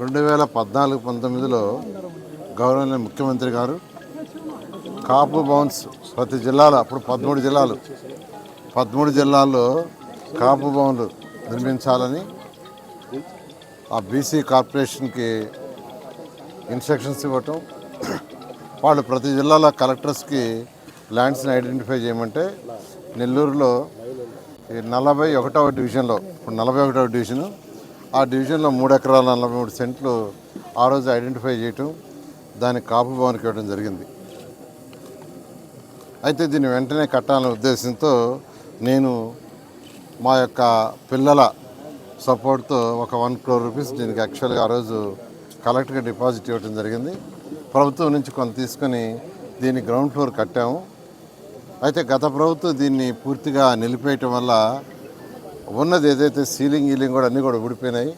రెండు వేల పద్నాలుగు పంతొమ్మిదిలో గౌరవనీయ ముఖ్యమంత్రి గారు కాపు భవన్స్ ప్రతి జిల్లాలో అప్పుడు పదమూడు జిల్లాలు పదమూడు జిల్లాల్లో కాపు భవన్లు నిర్మించాలని ఆ బీసీ కార్పొరేషన్కి ఇన్స్ట్రక్షన్స్ ఇవ్వటం వాళ్ళు ప్రతి జిల్లాలో కలెక్టర్స్కి ల్యాండ్స్ని ఐడెంటిఫై చేయమంటే నెల్లూరులో ఈ నలభై ఒకటవ డివిజన్లో ఇప్పుడు నలభై ఒకటవ డివిజను ఆ డివిజన్లో మూడు ఎకరాల నలభై మూడు సెంట్లు ఆ రోజు ఐడెంటిఫై చేయటం దాన్ని కాపు భవన్కి ఇవ్వడం జరిగింది. అయితే దీన్ని వెంటనే కట్టాలనే ఉద్దేశంతో నేను మా యొక్క పిల్లల సపోర్ట్తో ఒక వన్ క్రోర్ రూపీస్ దీనికి యాక్చువల్గా ఆ రోజు కలెక్టర్గా డిపాజిట్ ఇవ్వడం జరిగింది. ప్రభుత్వం నుంచి కొంత తీసుకొని దీన్ని గ్రౌండ్ ఫ్లోర్ కట్టాము. అయితే గత ప్రభుత్వం దీన్ని పూర్తిగా నిలిపేయటం వల్ల ఉన్నది ఏదైతే సీలింగ్ గీలింగ్ కూడా అన్నీ కూడా ఊడిపోయినాయి.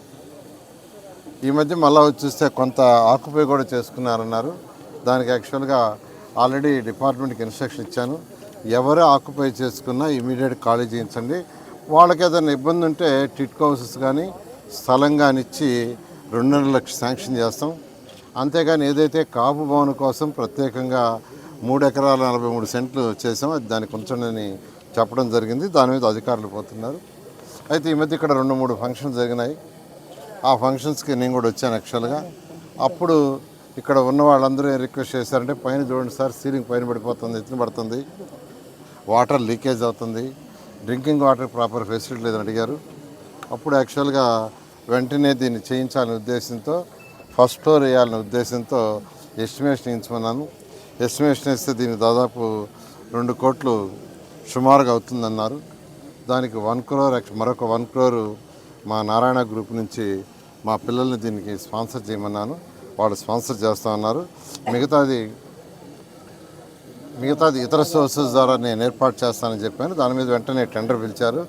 ఈ మధ్య మళ్ళా చూస్తే కొంత ఆక్యుపై కూడా చేసుకున్నారన్నారు. దానికి యాక్చువల్గా ఆల్రెడీ డిపార్ట్మెంట్కి ఇన్స్ట్రక్షన్ ఇచ్చాను. ఎవరు ఆక్యుపై చేసుకున్నా ఇమీడియట్ ఖాళీ చేయించండి. వాళ్ళకి ఏదైనా ఇబ్బంది ఉంటే టిట్ హౌసెస్ కానీ స్థలం కానీ ఇచ్చి రెండున్నర లక్షలు శాంక్షన్ చేస్తాం. అంతేగాని ఏదైతే కాపు భవన్ కోసం ప్రత్యేకంగా మూడు ఎకరాల నలభై మూడు సెంట్లు చేసాం అది దానికి ఉంచండి చెప్పడం జరిగింది. దాని మీద అధికారులు పోతున్నారు. అయితే ఈ మధ్య ఇక్కడ రెండు మూడు ఫంక్షన్స్ జరిగినాయి. ఆ ఫంక్షన్స్కి నేను కూడా వచ్చాను యాక్చువల్గా అప్పుడు ఇక్కడ ఉన్న వాళ్ళందరూ ఏం రిక్వెస్ట్ చేశారంటే పైన చూడండి సార్ సీలింగ్ పైన పడిపోతుంది ఎత్తున పడుతుంది వాటర్ లీకేజ్ అవుతుంది డ్రింకింగ్ వాటర్ ప్రాపర్ ఫెసిలిటీ లేదని అడిగారు. అప్పుడు యాక్చువల్గా వెంటనే దీన్ని చేయించాలనే ఉద్దేశంతో ఫస్ట్ ఫ్లోర్ వేయాలనే ఉద్దేశంతో ఎస్టిమేషన్ ఇచ్చుకున్నాను. ఎస్టిమేషన్ ఇస్తే దీనికి దాదాపు రెండు కోట్లు సుమారుగా అవుతుందన్నారు. దానికి వన్ క్రోర్ మరొక వన్ క్రోర్ మా నారాయణ గ్రూప్ నుంచి మా పిల్లల్ని దీనికి స్పాన్సర్ చేయమన్నాను. వాళ్ళు స్పాన్సర్ చేస్తా ఉన్నారు. మిగతాది మిగతాది ఇతర సోర్సెస్ ద్వారా నేను ఏర్పాటు చేస్తానని చెప్పాను. దాని మీద వెంటనే టెండర్ పిలిచారు.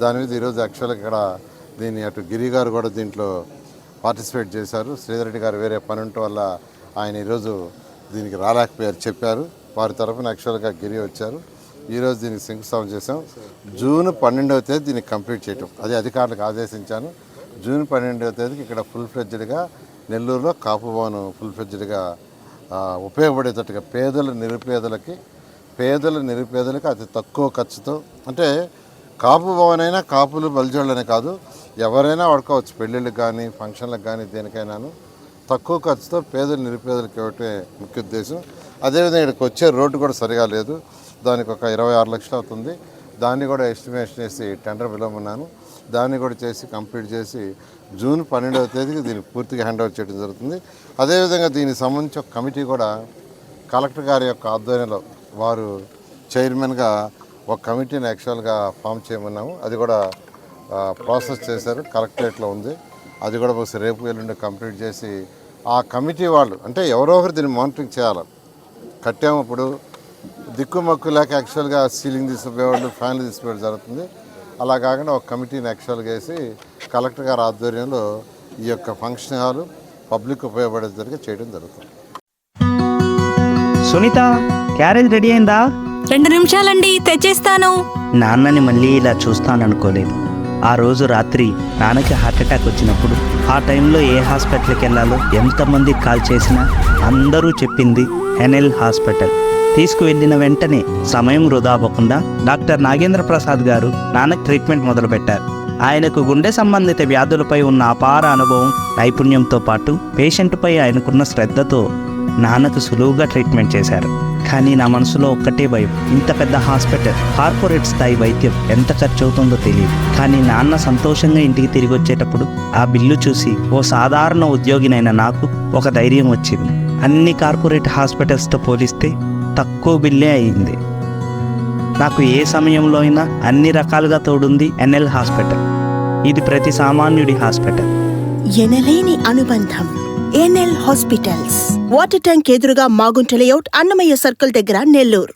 దాని మీద ఈరోజు యాక్చువల్గా ఇక్కడ దీన్ని అటు గిరి గారు కూడా దీంట్లో పార్టిసిపేట్ చేశారు. శ్రీధర్ రెడ్డి గారు వేరే పని వల్ల ఆయన ఈరోజు దీనికి రాలేకపోయారు చెప్పారు. వారి తరఫున యాక్చువల్గా గిరి వచ్చారు. ఈరోజు దీనికి శంకుస్థాపన చేశాం. జూన్ పన్నెండవ తేదీ దీనికి కంప్లీట్ చేయటం. అది అధికారులకు ఆదేశించాను. జూన్ పన్నెండవ తేదీకి ఇక్కడ ఫుల్ ఫ్లెడ్జ్డ్గా నెల్లూరులో కాపు భవన్ ఫుల్ ఫ్లెడ్జ్డ్గా ఉపయోగపడేటట్టుగా పేదల నిరుపేదలకి పేదల నిరుపేదలకి అతి తక్కువ ఖర్చుతో అంటే కాపు భవన్ అయినా కాపులు బలిజోళ్ళనే కాదు ఎవరైనా వాడుకోవచ్చు. పెళ్ళిళ్ళకి కానీ ఫంక్షన్లకు కానీ దేనికైనాను తక్కువ ఖర్చుతో పేదలు నిరుపేదలకు ఇవ్వటమే ముఖ్య ఉద్దేశం. అదేవిధంగా ఇక్కడికి వచ్చే రోడ్డు కూడా సరిగా లేదు. దానికి ఒక ఇరవై ఆరు లక్షలు అవుతుంది. దాన్ని కూడా ఎస్టిమేషన్ చేసి టెండర్ పిలవమన్నాను దాన్ని కూడా చేసి కంప్లీట్ చేసి జూన్ పన్నెండవ తేదీకి దీన్ని పూర్తిగా హ్యాండ్ ఓవర్ చేయడం జరుగుతుంది. అదేవిధంగా దీనికి సంబంధించి ఒక కమిటీ కూడా కలెక్టర్ గారి యొక్క ఆధ్వర్యంలో వారు చైర్మన్గా ఒక కమిటీని యాక్చువల్గా ఫామ్ చేయమన్నాము. అది కూడా ప్రాసెస్ చేశారు. కలెక్టరేట్లో ఉంది. అది కూడా ఒకసారి రేపు ఎల్లుండి కంప్లీట్ చేసి ఆ కమిటీ వాళ్ళు అంటే ఎవరో ఒకరు దీన్ని మానిటరింగ్ చేయాలి. కట్టాము ఇప్పుడు. దిక్కుమక్కు లేక యాక్చువల్గా సీలింగ్ తీసుకుపోయేవాళ్ళు ఫ్యాన్లు తీసుకుపోవడం జరుగుతుంది. అలా కాకుండా ఒక కమిటీని యాక్చువల్గా వేసి కలెక్టర్ గారి ఆధ్వర్యంలో ఈ యొక్క ఫంక్షన్ హాల్ పబ్లిక్ ఉపయోగపడేసరికి చేయడం జరుగుతుంది. సునీత క్యారేజ్ రెడీ అయిందా? రెండు నిమిషాలండి తెచ్చేస్తాను. నాన్నని మళ్ళీ ఇలా చూస్తాననుకోలేదు. ఆ రోజు రాత్రి నాన్నకి హార్ట్ అటాక్ వచ్చినప్పుడు ఆ టైంలో ఏ హాస్పిటల్కి వెళ్ళాలో ఎంతమంది కాల్ చేసినా అందరూ చెప్పింది ఎన్ఎల్ హాస్పిటల్. తీసుకువెళ్ళిన వెంటనే సమయం వృధా అవ్వకుండా డాక్టర్ నాగేంద్ర ప్రసాద్ గారు నాన్నకు ట్రీట్మెంట్ మొదలుపెట్టారు. ఆయనకు గుండె సంబంధిత వ్యాధులపై ఉన్న అపార అనుభవం నైపుణ్యంతో పాటు పేషెంట్పై ఆయనకున్న శ్రద్ధతో నాన్నకు సులువుగా ట్రీట్మెంట్ చేశారు. కానీ నా మనసులో ఒక్కటే భయం ఇంత పెద్ద హాస్పిటల్ కార్పొరేట్ స్థాయి వైద్యం ఎంత ఖర్చు అవుతుందో తెలియదు. కానీ నాన్న సంతోషంగా ఇంటికి తిరిగి వచ్చేటప్పుడు ఆ బిల్లు చూసి ఓ సాధారణ ఉద్యోగినైన నాకు ఒక ధైర్యం వచ్చింది. అన్ని కార్పొరేట్ హాస్పిటల్స్తో పోలిస్తే తక్కువ బిల్లే అయింది. నాకు ఏ సమయంలో అయినా అన్ని రకాలుగా తోడుంది ఎన్ఎల్ హాస్పిటల్. ఇది ప్రతి సామాన్యుడి హాస్పిటల్. ఎనలేని అనుబంధం ఎన్ఎల్ హాస్పిటల్స్. వాటర్ ట్యాంక్ ఎదురుగా మాగుంట లేఅవుట్ అన్నమయ్య సర్కిల్ దగ్గర నెల్లూరు.